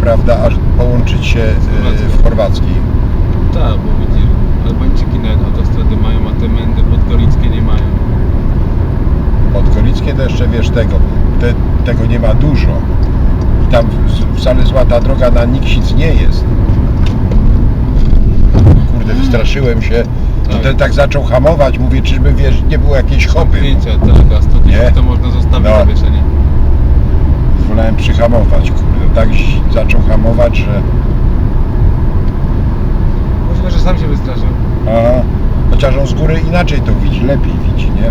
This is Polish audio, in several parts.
prawda, aż połączyć się y, w chorwackiej. Tak, bo widzisz, Albańczyki nawet autostrady mają, a te mędy podgolickie nie mają. Podgolickie to jeszcze, wiesz, tego, te, tego nie ma dużo. I tam wcale złata droga na Niksic nie jest. Kurde, wystraszyłem się. To Tak. ten tak zaczął hamować, mówię, czyżby, wiesz, nie było jakiejś hopy. Wiecie, tak, a 100 Nie? tysięcy to można zostawić No. zawieszenie. Wolałem przyhamować, kurde. Tak zaczął hamować, że... Możliwe, że sam się wystraszył. Aha. Chociaż on z góry inaczej to widzi, lepiej widzi, nie?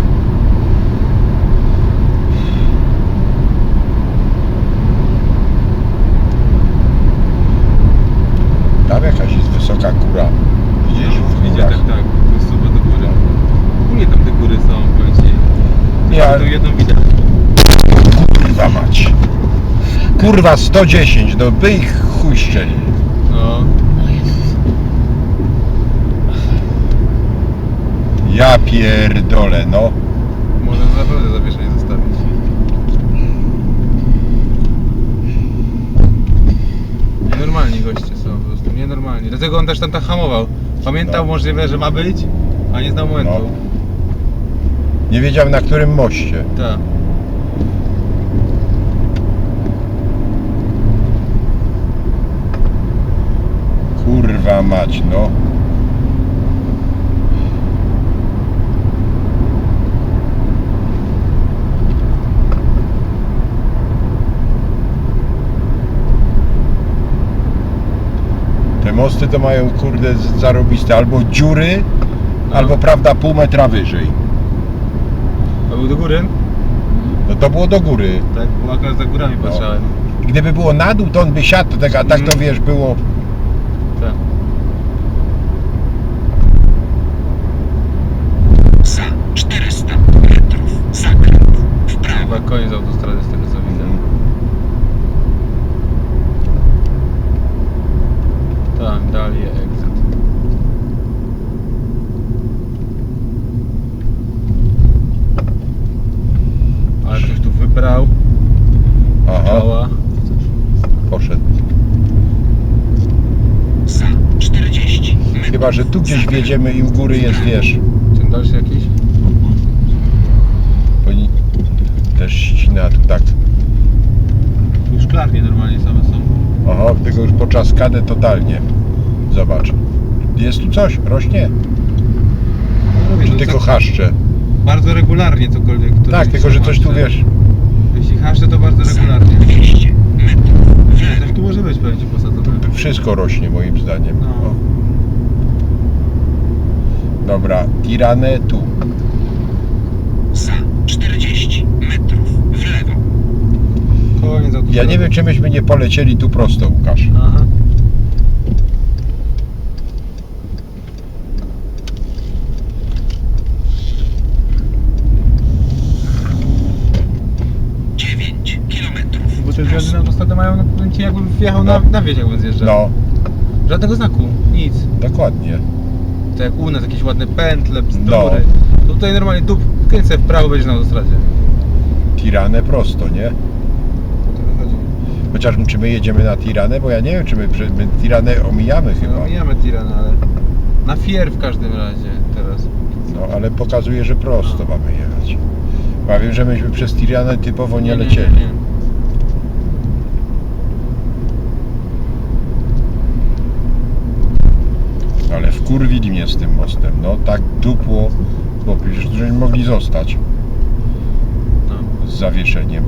Tam jakaś jest wysoka góra. Gdzieś w Widzicie, górach. tak, tak, wysuwa do góry. Mnie tam te góry są, powiem ci. Nie, Ja ale- tu jedną widać. Kurwa mać. Kurwa 110, no by ich chuj. No, Ja pierdolę, no. można naprawdę zawieszenie zostawić. Nienormalni goście są po prostu, nienormalni. Dlatego on też tam tak hamował. Pamiętał No. możliwe, że ma być, a nie znał momentu. No. Nie wiedział na którym moście. Tak. Kurwa mać, no. Te mosty to mają kurde zarobiste albo dziury, No. albo prawda pół metra wyżej. A był do góry? No to było do góry. Tak, bo akurat za górami No. patrzałem. Gdyby było na dół, to on by siadł, tak, a tak to Mhm. wiesz, było Tak. Za 400 metrów zakręt w prawo. Chyba koniec autostrady z tego co widzę. Tam, dalej exit. Ale ktoś tu wybrał Aha, koła. poszedł. Za 40 metrów. Chyba, że tu gdzieś wjedziemy i u góry jest, wiesz, Ten dalszy jakiś? bo ni- też ścina tu tak. Tu szklarnie normalnie same są. Aha, tego już poczaskane totalnie. Zobacz. Jest tu coś? Rośnie? No mówię, Czy no tylko za- chaszcze? Bardzo regularnie cokolwiek. to Tak, tylko że coś tu haszcze. wiesz. Jeśli haszcze to bardzo regularnie. 200 metrów w Nie, lewo. Coś tu może być pewnie posadzone. Wszystko rośnie moim zdaniem. No. O. Dobra, Tirane tu. Za 40 metrów w lewo. Koniec. Ja nie wiem, czy myśmy nie polecieli tu prosto, Łukasz. Aha. Dziewięć kilometrów. Bo te zjazdy na autostradę mają na pamięci jakbym wjechał na, No. na wieś jakbym zjeżdżał. No, Żadnego znaku, nic. dokładnie. To jak u nas jakieś ładne pętle, No. bzdury. To tutaj normalnie tu kręcę w prawo będziesz na autostradzie. Tirane prosto, nie? Chociaż czy my jedziemy na Tiranę, bo ja nie wiem, czy my, my Tiranę omijamy chyba. No mijamy Tirana, ale na Fier w każdym razie teraz. No, ale pokazuje, że prosto No. mamy jechać. Bo ja wiem, że myśmy przez Tiranę typowo nie lecieli. nie. Ale wkurwili mnie z tym mostem. No tak dupło, bo przecież mogli zostać No. z zawieszeniem.